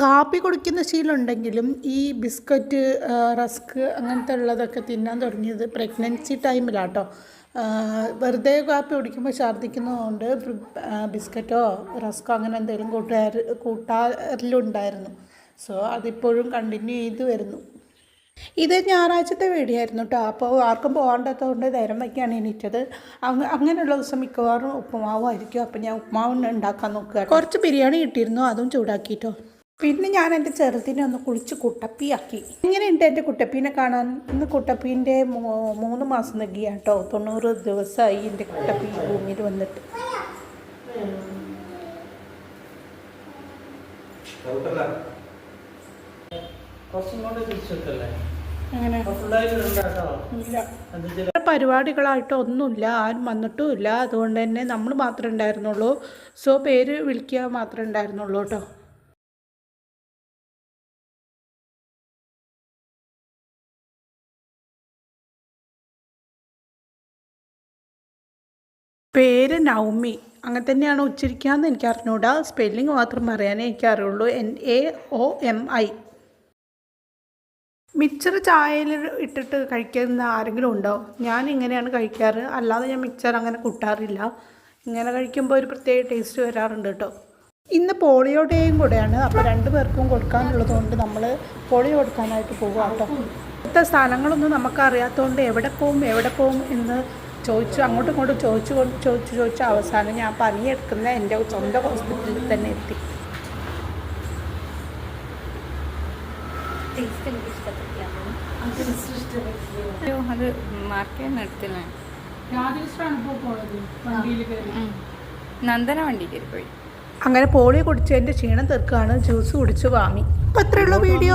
കാപ്പി കുടിക്കുന്ന ശീലമുണ്ടെങ്കിലും ഈ ബിസ്ക്കറ്റ് റസ്ക് അങ്ങനത്തെ ഉള്ളതൊക്കെ തിന്നാൻ തുടങ്ങിയത് പ്രഗ്നൻസി ടൈമിലാട്ടോ. വെറുതെ കാപ്പി കുടിക്കുമ്പോൾ ഛർദ്ദിക്കുന്നതുകൊണ്ട് ബിസ്ക്കറ്റോ റസ്കോ അങ്ങനെ എന്തെങ്കിലും കൂട്ടുകാർ കൂട്ടാറിലുണ്ടായിരുന്നു. സോ അതിപ്പോഴും കണ്ടിന്യൂ ചെയ്ത് വരുന്നു. ഇത് ഞായറാഴ്ചത്തെ വീഡിയോ ആയിരുന്നു കേട്ടോ. അപ്പോൾ ആർക്കും പോകാണ്ടതുകൊണ്ട് നേരം വയ്ക്കാണ് എണീറ്റത്. അങ്ങ് അങ്ങനെയുള്ള ദിവസം മിക്കവാറും ഉപ്പുമാവായിരിക്കും. അപ്പോൾ ഞാൻ ഉപ്പുമാവ് ഉണ്ടാക്കാൻ നോക്കുക കുറച്ച് ബിരിയാണി കിട്ടിയിരുന്നു. അതും ചൂടാക്കിയിട്ടോ പിന്നെ ഞാൻ എന്റെ ചെറുതിനെ ഒന്ന് കുളിച്ച് കുട്ടപ്പിയാക്കി. ഇങ്ങനെയുണ്ട് എന്റെ കുട്ടപ്പീനെ കാണാൻ? ഇന്ന് കുട്ടപ്പീന്റെ മൂന്ന് മാസം നൽകിയ കേട്ടോ തൊണ്ണൂറ് ദിവസമായി എന്റെ കുട്ടപ്പി ഭൂമിയിൽ വന്നിട്ട്. പരിപാടികളായിട്ടോ അങ്ങനെ ഇല്ല. പരിപാടികളായിട്ട് ഒന്നുമില്ല. ആരും വന്നിട്ടുമില്ല. അതുകൊണ്ട് തന്നെ നമ്മൾ മാത്രമേ ഉണ്ടായിരുന്നുള്ളൂ. സോ പേര് വിളിക്കുക മാത്രമേ ഉണ്ടായിരുന്നുള്ളൂ കേട്ടോ. പേര് നൗമി. അങ്ങനെ തന്നെയാണ് ഉച്ചരിക്കാമെന്ന് എനിക്ക് അറിഞ്ഞൂടാ സ്പെല്ലിംഗ് മാത്രം പറയാനേ എനിക്ക് അറിയുള്ളൂ N A O M I. Mixer ചായയിൽ ഇട്ടിട്ട് കഴിക്കുന്ന ആരെങ്കിലും ഉണ്ടോ? ഞാൻ ഇങ്ങനെയാണ് കഴിക്കാറ്. അല്ലാതെ ഞാൻ മിക്സർ അങ്ങനെ കൂട്ടാറില്ല. ഇങ്ങനെ കഴിക്കുമ്പോൾ ഒരു പ്രത്യേക ടേസ്റ്റ് വരാറുണ്ട് കേട്ടോ. ഇന്ന് പോളിയോ ഡേയും കൂടെയാണ്. അപ്പോൾ രണ്ട് പേർക്കും കൊടുക്കാനുള്ളത് കൊണ്ട് നമ്മൾ പോളിയോ കൊടുക്കാനായിട്ട് പോകുക കേട്ടോ. ഇവിടുത്തെ സ്ഥലങ്ങളൊന്നും നമുക്ക് അറിയാത്തതുകൊണ്ട് എവിടെ പോവും എവിടെ പോവും എന്ന് ചോദിച്ചു അങ്ങോട്ടും ഇങ്ങോട്ടും ചോദിച്ചു കൊണ്ട് ചോദിച്ചു ചോദിച്ചു അവസാനം ഞാൻ പനിയെടുക്കുന്ന എന്റെ സ്വന്തം ഹോസ്പിറ്റലിൽ തന്നെ എത്തി. അത് മാർക്ക് ചെയ്യാൻ എടുത്തില്ല നന്ദന വണ്ടി കയറി പോയി. അങ്ങനെ പോളി കുടിച്ചതിന്റെ ക്ഷീണം തീർക്കുകയാണ്. ജ്യൂസ് കുടിച്ച് വാങ്ങി അപ്പം അത്രയുള്ള വീഡിയോ.